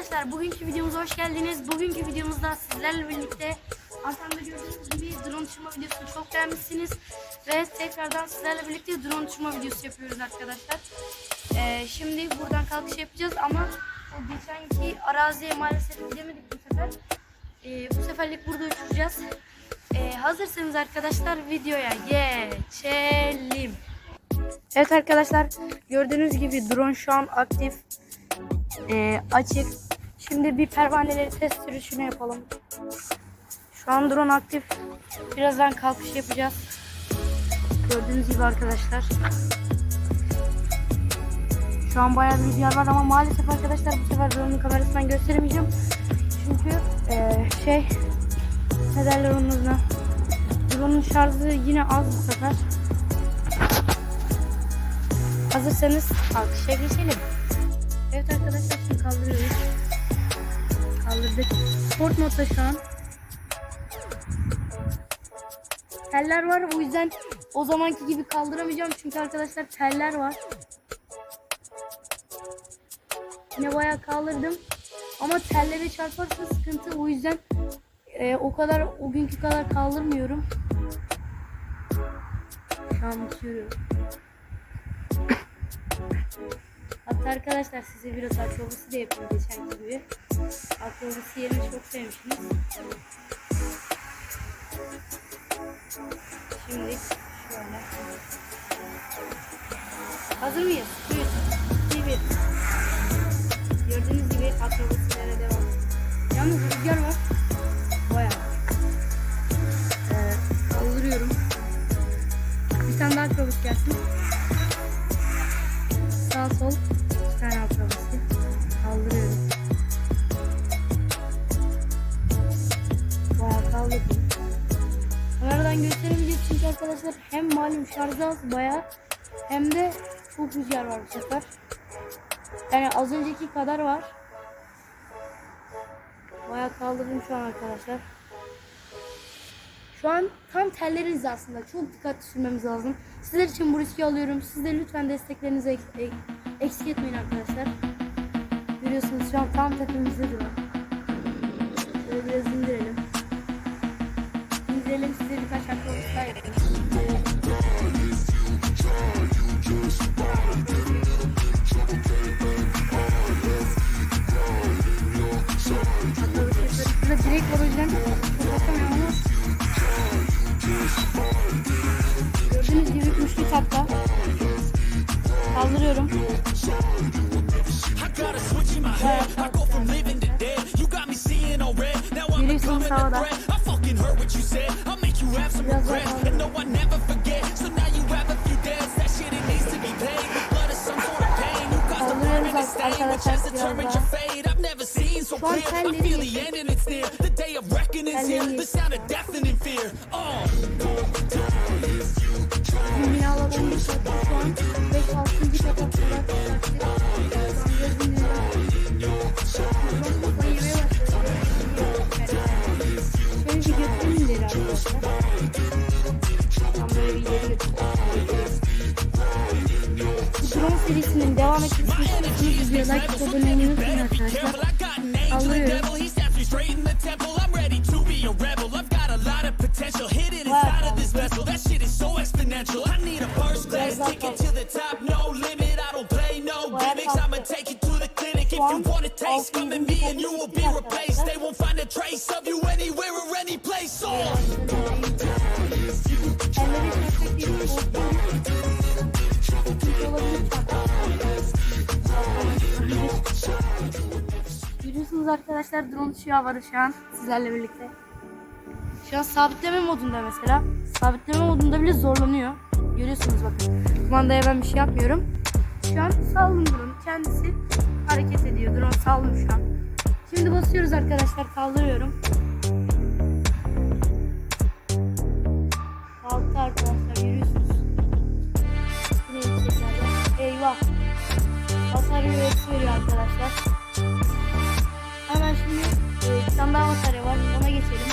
arkadaşlar bugünkü videomuza hoş geldiniz. Bugünkü videomuzda sizlerle birlikte arkamda gördüğünüz gibi drone uçurma videosunu çok beğenmişsiniz. Ve tekrardan sizlerle birlikte drone uçurma videosu yapıyoruz arkadaşlar. Ee, şimdi buradan kalkış yapacağız ama o geçenki araziye maalesef gidemedik bu sefer. Ee, bu seferlik burada uçuracağız. Ee, hazırsanız arkadaşlar videoya geçelim. Evet arkadaşlar gördüğünüz gibi drone şu an aktif Ee, açık. Şimdi bir pervaneleri test sürüşünü yapalım. Şu an drone aktif. Birazdan kalkış yapacağız. Gördüğünüz gibi arkadaşlar. Şu an bayağı bir rüzgar var ama maalesef arkadaşlar bu sefer drone'un kamerasından gösteremeyeceğim. Çünkü ee, şey ne derler onun. Drone'un şarjı yine az bu sefer. Hazırsanız kalkışa geçelim. Evet arkadaşlar şimdi kaldırıyoruz. Kaldırdık. Sport modda şu an. Teller var o yüzden o zamanki gibi kaldıramayacağım çünkü arkadaşlar teller var. Yine bayağı kaldırdım. Ama tellere çarparsa sıkıntı o yüzden e, o kadar o günkü kadar kaldırmıyorum. Şu an uçuyorum. Hatta arkadaşlar size biraz akrobatı da yapayım geçen gibi. Akrobatı yerini çok sevmişsiniz. Şimdi şöyle. Hazır mıyız? 3, 2, 1. Gördüğünüz gibi akrobatlara devam. Yalnız rüzgar var. Bayağı. Ee, kaldırıyorum. Bir tane daha akrobat gelsin. Sol. Bir tane akrobası. Kaldırıyorum. Bayağı kaldırdım. Kameradan gösteremeyeceğiz çünkü arkadaşlar hem malum şarjı az bayağı hem de çok rüzgar var bu sefer. Yani az önceki kadar var. Bayağı kaldırdım şu an arkadaşlar. Şu an tam tellerin hizasında. Çok dikkatli sürmemiz lazım. Sizler için bu riski alıyorum. Siz de lütfen desteklerinizi ek- ek- eksik etmeyin arkadaşlar. Görüyorsunuz şu an tam tepemizde duruyor. Şöyle biraz indirelim. İndirelim size birkaç akrobat Kaldırıyorum. Bayağı Yürüyorsunuz havada. Biraz daha kaldırıyorum. Kaldırıyoruz arkadaşlar biraz daha. Şu an telleri geçtik. Telleri geçtik. Götürün ileri arkadaşlar. Tam böyle bir ileri götürün. Bu drone serisinin devam etmesini istiyorsanız videoya like atıp abone olmayı unutmayın arkadaşlar. Kaldırıyorum. Clinic if you want a taste. Come and yüzüncü be and you will be replaced. They won't find a trace of you anywhere or any place. Olabilir Görüyorsunuz arkadaşlar drone şu havalı şu an sizlerle birlikte. Şu an sabitleme modunda mesela. Sabitleme modunda bile zorlanıyor. Görüyorsunuz bakın. Kumandaya ben bir şey yapmıyorum. Şu an saldım drone. Kendisi hareket ediyor. Drone saldım şu an. Şimdi basıyoruz arkadaşlar. Kaldırıyorum. Kalktı arkadaşlar tekrardan? Eyvah. Batarya veriyor arkadaşlar. Hemen şimdi e, bir tane daha batarya var. Ona geçelim.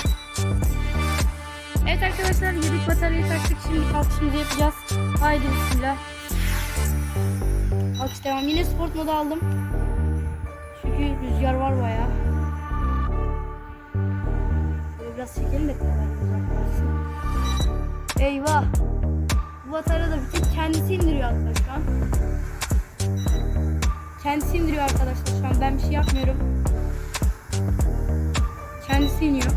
Evet arkadaşlar yedek bataryayı taktık. Şimdi kalkışımızı yapacağız. Haydi bismillah almak istemem. Yine sport modu aldım. Çünkü rüzgar var baya. Böyle biraz çekelim de Eyvah. Bu atara da bir tek kendisi indiriyor hatta şu an. Kendisi indiriyor arkadaşlar şu an. Ben bir şey yapmıyorum. Kendisi iniyor.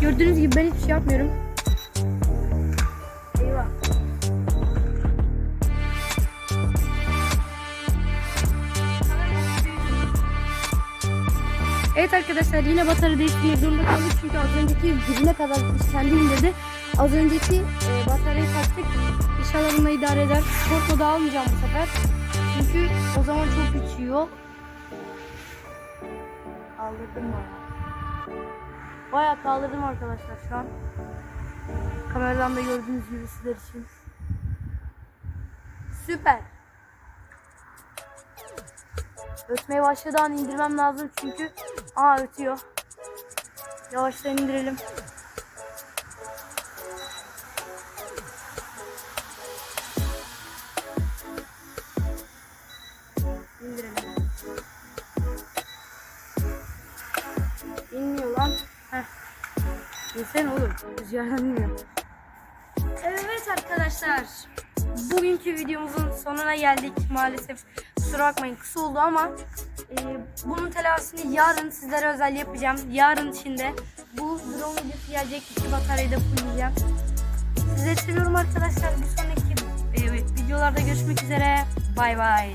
Gördüğünüz gibi ben hiçbir şey yapmıyorum. Evet arkadaşlar yine batarya değiştirmek zorunda kaldık çünkü az önceki dibine kadar kendi indirdi. Az önceki e, bataryayı taktık. İnşallah bununla idare eder. Sport modu almayacağım bu sefer. Çünkü o zaman çok uçuyor. Kaldırdım bayağı. Bayağı kaldırdım arkadaşlar şu an. Kameradan da gördüğünüz gibi sizler için. Süper. Ötmeye başladı an indirmem lazım çünkü aa ötüyor. Yavaştan indirelim. İndirelim. İnmiyor lan. Heh. İnsene oğlum. Rüzgardan inmiyor. Evet arkadaşlar. Bugünkü videomuzun sonuna geldik maalesef. Kusura bakmayın kısa oldu ama e, bunun telafisini yarın sizlere özel yapacağım. Yarın içinde bu drone videosu gelecek. İki bataryayı da fullleyeceğim. Sizleri seviyorum arkadaşlar. Bir sonraki e, videolarda görüşmek üzere. Bay bay.